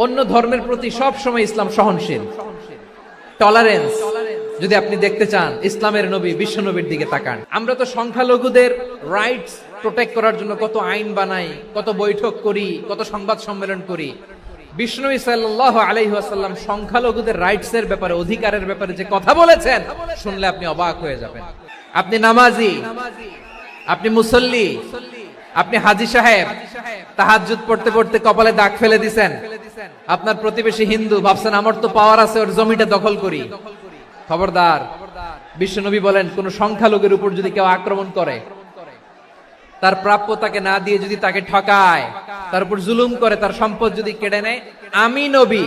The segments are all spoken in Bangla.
অন্য ধর্মের প্রতি সব সময় ইসলাম সহনশীল। টলারেন্স যদি আপনি দেখতে চান, ইসলামের নবী বিশ্ব নবীর দিকে তাকান। আমরা তো সংখ্যালঘুদের রাইটস প্রোটেক্ট করার জন্য কত আইন বানাই, কত বৈঠক করি, কত সংবাদ সম্মেলন করি। বিষ্ণু সাল্লাহ সংখ্যালঘুদের রাইটস এর ব্যাপারে, অধিকারের ব্যাপারে যে কথা বলেছেন, শুনলে আপনি অবাক হয়ে যাবেন। আপনি নামাজি, আপনি মুসল্লি আপনি হাজি সাহেব, তাহাজ্জুদ পড়তে পড়তে কপালে দাগ ফেলে দিছেন। আপনার প্রতিবেশী হিন্দু ভাবছেন, আমার তো পাওয়ার আছে, ওর জমিটা দখল করি। খবরদার বিশ্বনবী বলেন, কোন সংখ্যালঘুর উপর যদি কেউ আক্রমণ করে, তার প্রাপ্য তাকে না দিয়ে যদি তাকে ঠকায়, তার উপর জুলুম করে, তার সম্পদ যদি কেড়ে নেয়, আমি নবী,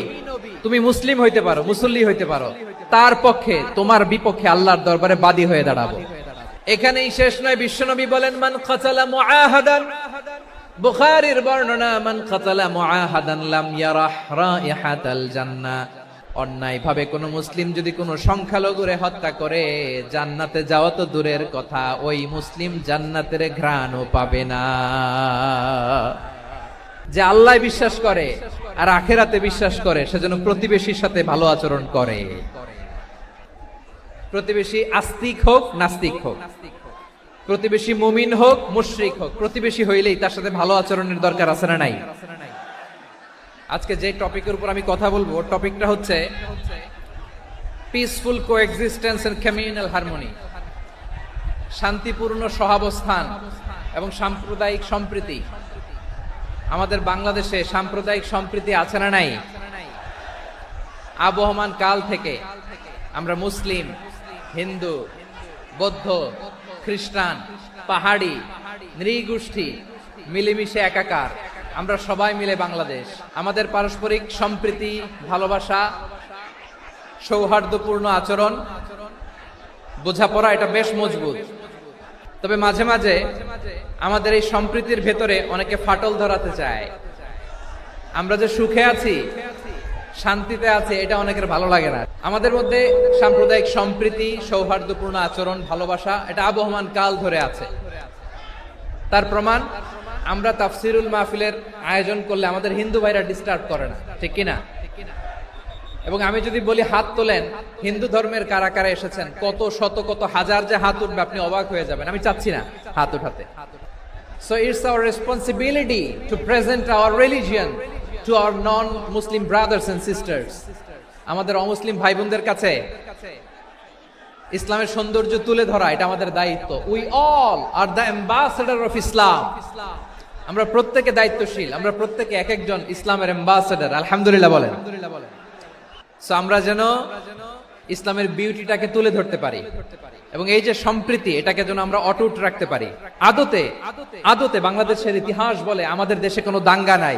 তুমি মুসলিম হইতে পারো, মুসল্লি হইতে পারো। তার পক্ষে, তোমার বিপক্ষে আল্লাহর দরবারে বাদী হয়ে দাঁড়াবো। এখানেই শেষ নয়, বিশ্বনবী বলেন, মান খাতালা মুআহাদান। বুখারীর বর্ণনা, মান খাতালা মুআহাদান লাম ইয়ারাহ রাইহাতাল জান্নাহ অন্যায় ভাবে কোন মুসলিম যদি কোন সংখ্যালঘুরে হত্যা করে, জান্নাতে যাওয়া তো দূরের কথা, ওই মুসলিম জান্নাতের ঘ্রাণও পাবে না। যে আল্লাহ বিশ্বাস করে আর আখেরাতে বিশ্বাস করে সেজন্য প্রতিবেশীর সাথে ভালো আচরণ করে। প্রতিবেশী আস্তিক হোক নাস্তিক হোক প্রতিবেশী মুমিন হোক মুশরিক হোক প্রতিবেশী হইলেই তার সাথে ভালো আচরণের দরকার আছে না নাই? আজকে যে টপিকের উপর আমি কথা বলব টপিকটা হচ্ছে peaceful coexistence and communal harmony শান্তিপূর্ণ সহাবস্থান এবং সাম্প্রদায়িক সম্প্রীতি। আমাদের বাংলাদেশে সাম্প্রদায়িক সম্প্রীতি আছে না নাই? আবহমান কাল থেকে আমরা মুসলিম হিন্দু, বৌদ্ধ, খ্রিস্টান, পাহাড়ি, নৃগোষ্ঠী, মিলেমিশে একাকার। আমরা সবাই মিলে বাংলাদেশ। আমাদের পারস্পরিক সম্প্রীতি, ভালোবাসা, সৌহার্দ্যপূর্ণ আচরণ, বোঝাপড়া, এটা বেশ মজবুত। তবে মাঝে মাঝে আমাদের এই সম্প্রীতির ভেতরে অনেকে ফাটল ধরাতে চায়। আমরা যে সুখে আছি শান্তিতে আছে, এটা অনেকের ভালো লাগে না। আমাদের মধ্যে সাম্প্রদায়িক সম্প্রীতি, সৌহার্দ্যপূর্ণ আচরণ, ভালোবাসা, এটা আবহমান কাল ধরে আছে। তার প্রমাণ, আমরা তাফসিরুল মাহফিলের আয়োজন করলে আমাদের হিন্দু ভাইরা ডিস্টার্ব করে না, ঠিক কিনা? এবং আমি যদি বলি হাত তোলেন, হিন্দু ধর্মের কারা কারা এসেছেন, কত শত, কত হাজার যে হাত উঠবে, আপনি অবাক হয়ে যাবেন। আমি চাচ্ছি না হাত উঠাতে। So it's our responsibility to present our religion to our non Muslim brothers and sisters আমাদের অমুসলিম ভাই বোনদের কাছে ইসলামের সৌন্দর্য তুলে ধরা, এটা আমাদের দায়িত্ব। We all are the ambassador of Islam আমরা প্রত্যেকে দায়িত্বশীল, আমরা প্রত্যেকে এক একজন ইসলামের অ্যাম্বাসেডার আলহামদুলিল্লাহ বলেন। সো আমরা যেন ইসলামের বিউটিটাকে তুলে ধরতে পারি এবং এই যে সম্প্রীতি, এটাকে যেন আমরা অটুট রাখতে পারি। আদতে আদতে বাংলাদেশের ইতিহাস বলে আমাদের দেশে কোনো দাঙ্গা নাই।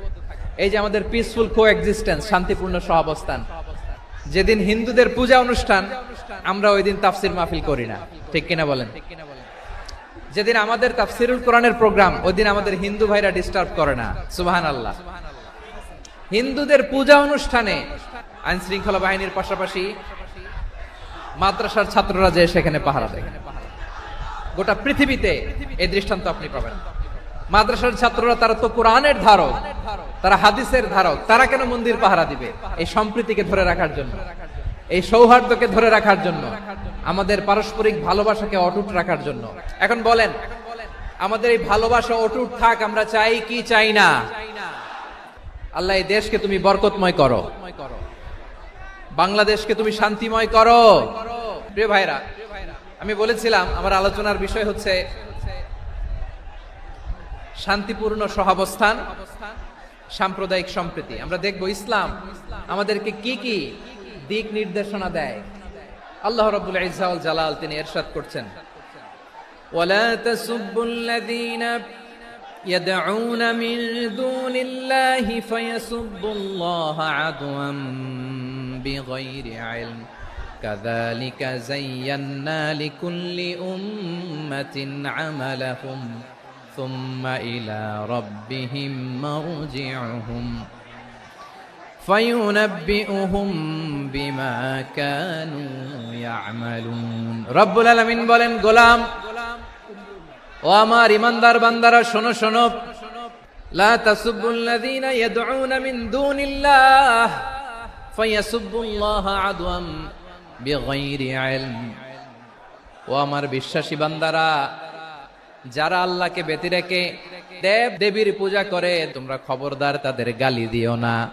এই যে আমাদের পিসফুল কো এক্সিস্টেন্স শান্তিপূর্ণ সহাবস্থান। যেদিন হিন্দুদের পূজা অনুষ্ঠান, আমরা ওই দিন তাফসির মাহফিল করি না। ঠিক কিনা বলেন? যেদিন আমাদের তাফসিরুল কোরআনের প্রোগ্রাম ওই দিন আমাদের হিন্দু ভাইরা ডিস্টার্ব করে না। সুবাহান আল্লাহ হিন্দুদের পূজা অনুষ্ঠানে আইন শৃঙ্খলা বাহিনীর পাশাপাশি মাদ্রাসার ছাত্ররা যে সেখানে পাহারা দেয়। গোটা পৃথিবীতে এই দৃষ্টান্ত আপনি পাবেন। মাদ্রাসার ছাত্ররা তারা তো কোরআনের ধারক। তারা হাদিসের ধারক। তারা কেন মন্দির পাহারা দিবে? এই সম্প্রীতিকে ধরে রাখার জন্য। এই সৌহার্দ্যকে ধরে রাখার জন্য। আমাদের পারস্পরিক ভালোবাসাকে অটুট রাখার জন্য। এখন বলেন, আমাদের এই ভালোবাসা অটুট থাক, আমরা চাই কি চাই না? আল্লাহ, এই দেশকে তুমি বরকতময় করো। বাংলাদেশকে তুমি শান্তিময় করো। প্রিয় ভাইরা, আমি বলেছিলাম, আমার আলোচনার বিষয় হচ্ছে শান্তিপূর্ণ সহাবস্থান। সাম্প্রদায়িক সম্প্রীতি আমরা দেখব ইসলাম আমাদেরকে কি কি দিক নির্দেশনা দেয় আল্লাহ রব্বুল ইজাউল জালাল তিনি এরশাদ করছেন ولا تسبوا الذين يدعون من دون الله فيسبوا الله عدوا بغير علم كذلك زينا لكل أمة عملهم ثم إلى ربهم مرجعهم فينبئهم بما كانوا يعملون رب العالمين বলেন গোলাম ও আমার ইমানদার বান্দারা শোনো শোনো লা তাসুবুল্লাযীনা ইয়াদউনা মিন দুনিল্লাহ ফায়াসুবুল্লাহ আদওয়াম বিগাইরি ইলম ও আমার বিশ্বাসী বান্দারা যারা আল্লাহকে ব্যতি রেখে দেব দেবীর পূজা করে, তোমরা খবরদার তাদের গালি দিও না।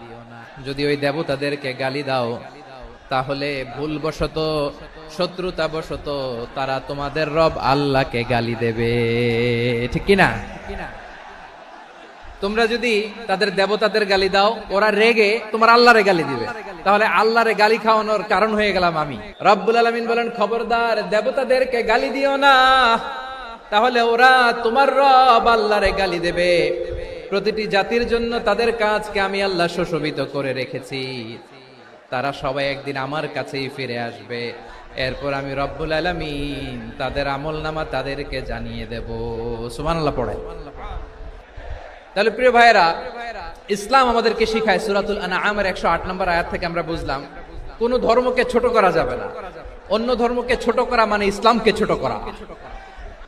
যদি ওই দেবতাদেরকে গালি দাও, তাহলে ভুলবশত, শত্রুতাবশত তারা তোমাদের রব আল্লাহকে গালি দেবে। ঠিক কিনা? তোমরা যদি তাদের দেবতাদের গালি দাও, ওরা রেগে তোমার আল্লাহরে গালি দিবে। তাহলে আল্লাহরে গালি খাওয়ানোর কারণ হয়ে গেলাম আমি। রব্বুল আলমিন বলেন, খবরদার দেবতাদেরকে গালি দিও না। তাহলে ওরা তোমার রব আল্লাহরে গালি দেবে। প্রতিটি জাতির জন্য তাদের কাজকে আমি আল্লাহ সুশোভিত করে রেখেছি। তারা সবাই একদিন আমার কাছেই ফিরে আসবে। এরপর আমি রব্বুল আলমিন তাদের আমল নামা তাদেরকে জানিয়ে দেব। সুমানাল্লাহ পড়ে। তাহলে প্রিয় ভাইয়েরা, ইসলাম আমাদেরকে শিখায় সুরাতুল আনামের একশো আট নম্বর আয়াত থেকে আমরা বুঝলাম, কোন ধর্মকে ছোট করা যাবে না। অন্য ধর্মকে ছোট করা মানে ইসলামকে ছোট করা।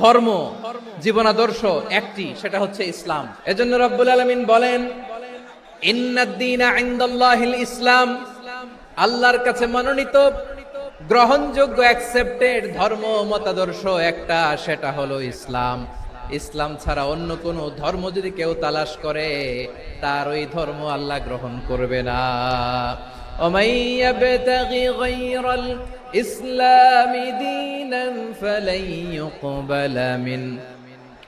ধর্ম, জীবনাদর্শ একটি, সেটা হচ্ছে ইসলাম। এজন্য রব্বুল আলমিন বলেন ইসলাম আল্লাহর কাছে মনোনীত, গ্রহণযোগ্য অ্যাকসেপ্টেড ধর্ম, মতাদর্শ একটা, সেটা হলো ইসলাম। ইসলাম ছাড়া অন্য কোন ধর্ম যদি কেউ তালাশ করে, তার ওই ধর্ম আল্লাহ গ্রহণ করবে না। الإسلام دينا فلن يقبل منه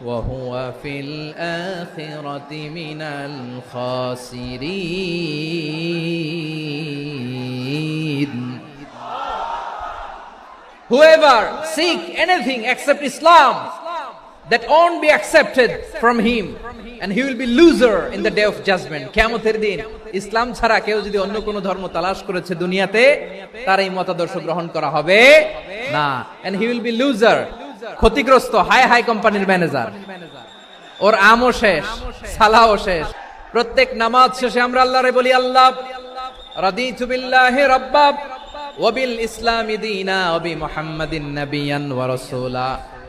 وهو في الآخرة من الخاسرين. Whoever seek anything except Islam, that won't be accepted from him, and he will be loser in the day of judgment. কেমতের দিন ইসলাম ছাড়া কেউ যদি অন্য কোনো ধর্ম তালাশ করেছে দুনিয়াতে তার এই মতাদর্শ গ্রহণ করা হবে না। And he will be loser ক্ষতিগ্রস্ত হাই হাই কোম্পানির ম্যানেজার ওর আমও শেষ সালাও শেষ। প্রত্যেক নামাজ শেষে আমরা আল্লাহরে বলি আল্লাহ রাদিতু বিল্লাহি রাব্বাব ওয়াবিল ইসলামি দীনা ওবি মুহাম্মাদিন নাবিয়ান ওয়া রাসূলা।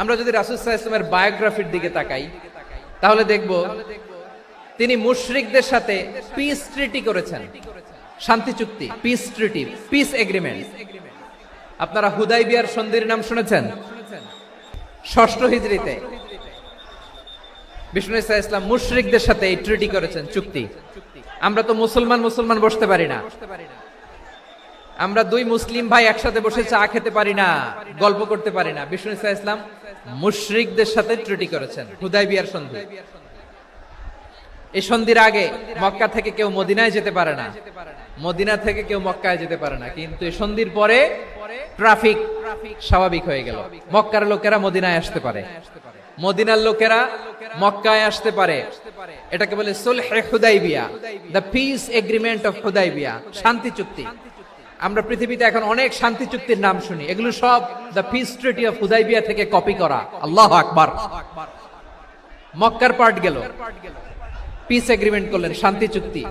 আমরা যদি রাসুল ইসলামের বায়োগ্রাফির দিকে তাকাই, তাহলে দেখব তিনি মুশরিকদের সাথে পিস ট্রিটি করেছেন। শান্তি চুক্তি পিস ট্রিটি পিস এগ্রিমেন্ট আপনারা হুদাই বিয়ার সন্ধির নাম শুনেছেন? ষষ্ঠ হিজড়িতে। বিষ্ণু ইসা ইসলাম মুশরিকদের সাথে এই ট্রিটি করেছেন, চুক্তি। আমরা তো মুসলমান মুসলমান বসতে পারি না। আমরা দুই মুসলিম ভাই একসাথে বসে চা খেতে পারি না, গল্প করতে পারি না। বিষ্ণু ইসা ইসলাম মুশরিকদের সাথে ট্রিটি করেছেন। হুদাই বিয়ার সন্ধি। এই সন্ধির আগে মক্কা থেকে কেউ মদিনায় যেতে পারে না। মদিনা থেকে কেউ মক্কায় যেতে পারে না। কিন্তু এই সন্ধির পরে ট্রাফিক স্বাভাবিক হয়ে গেল। মক্কার লোকেরা মদিনায় আসতে পারে। মদিনার লোকেরা মক্কায় আসতে পারে। এটাকে বলে সুলহে Hudaibiya the peace agreement of Hudaibiya, শান্তি চুক্তি। আমরা পৃথিবীতে এখন অনেক শান্তি চুক্তির নাম শুনি। এগুলো সব the peace treaty of Hudaibiya থেকে কপি করা। আল্লাহ আকবার। মক্কার পার্ট গেল। পিস এগ্রিমেন্ট করলেন, শান্তি চুক্তি।